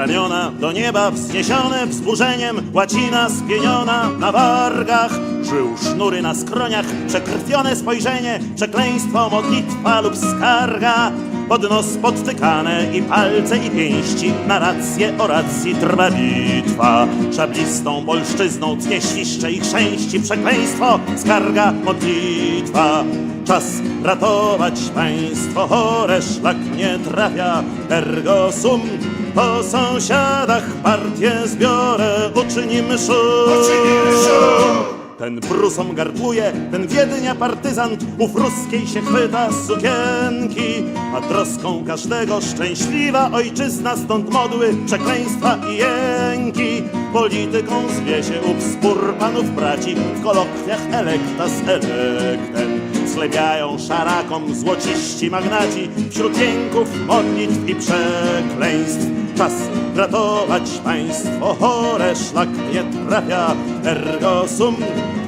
Ramiona do nieba wzniesione wzburzeniem, łacina spieniona na wargach, żył sznury na skroniach, przekrwione spojrzenie, przekleństwo, modlitwa lub skarga. Pod nos podtykane i palce i pięści, na rację o racji trwa bitwa. Szablistą polszczyzną tnie świszcze i chrzęści, przekleństwo, skarga, modlitwa. Czas ratować państwo chore, szlak nie trafia, ergo sum. Po sąsiadach partię zbiorę, uczynimy szum. Ten Prusom gardłuje, ten Wiednia partyzant, ów ruskiej się chwyta z sukienki. A troską każdego szczęśliwa ojczyzna, stąd modły, przekleństwa i jęki. Polityką zwie się ów spór panów braci, w kolokwiach elekta z elektem. Sklepiają szarakom złociści magnaci, wśród jęków, modlitw i przekleństw. Czas ratować państwo chore, szlak nie trafia, ergo sum.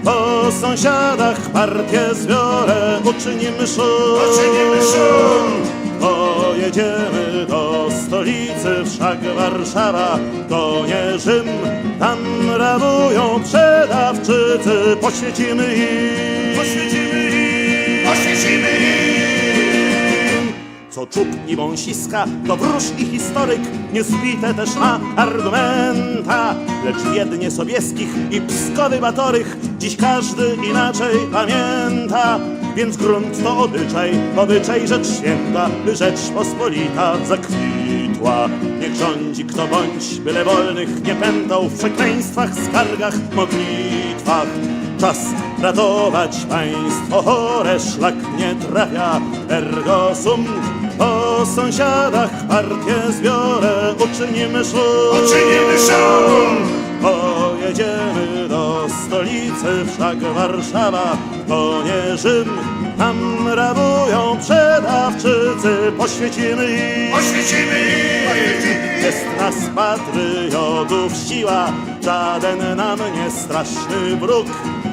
Po sąsiadach partię zbiorę, uczynimy szum. Pojedziemy stolicy, wszak Warszawa to nie Rzym. Tam rabują przedawczycy, poświecimy im. Poświecimy im, oświecimy im. Co czub i wąsiska, to wróż i historyk, niezbite też ma argumenta. Lecz w Wiednie Sobieskich i Pskowy Batorych dziś każdy inaczej pamięta. Więc grunt to obyczaj, obyczaj rzecz święta, by Rzeczpospolita zakwitła. Niech rządzi kto bądź, byle wolnych nie pętał w przekleństwach, skargach, modlitwach. Czas ratować państwo chore, szlak nie trafia, ergo sum. Po sąsiadach partię zbiorę, uczynimy szum. Uczynimy szum. Stolicy, wszak Warszawa to nie Rzym. Tam rabują przedawczycy, poświecimy im. Oświecimy im. Jest nas patriotów siła, żaden nam nie straszny wróg,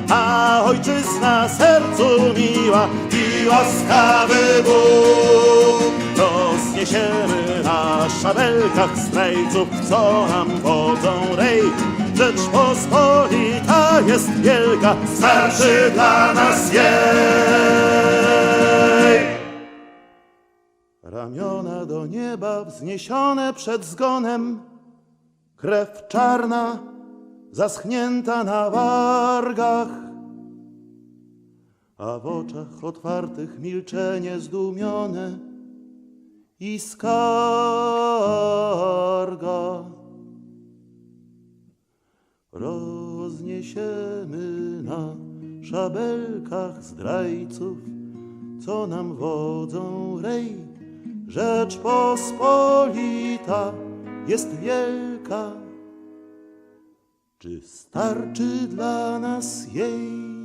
a ojczyzna sercu miła i łaskawy Bóg. Rozniesiemy na szabelkach zdrajców, co nam wodzą rej. Rzeczpospolita jest wielka, starczy dla nas jej. Ramiona do nieba wzniesione przed zgonem, krew czarna zaschnięta na wargach, a w oczach otwartych milczenie zdumione i skarga. Rozniesiemy na szabelkach zdrajców, co nam wodzą rej. Rzeczpospolita jest wielka. Czy starczy dla nas jej?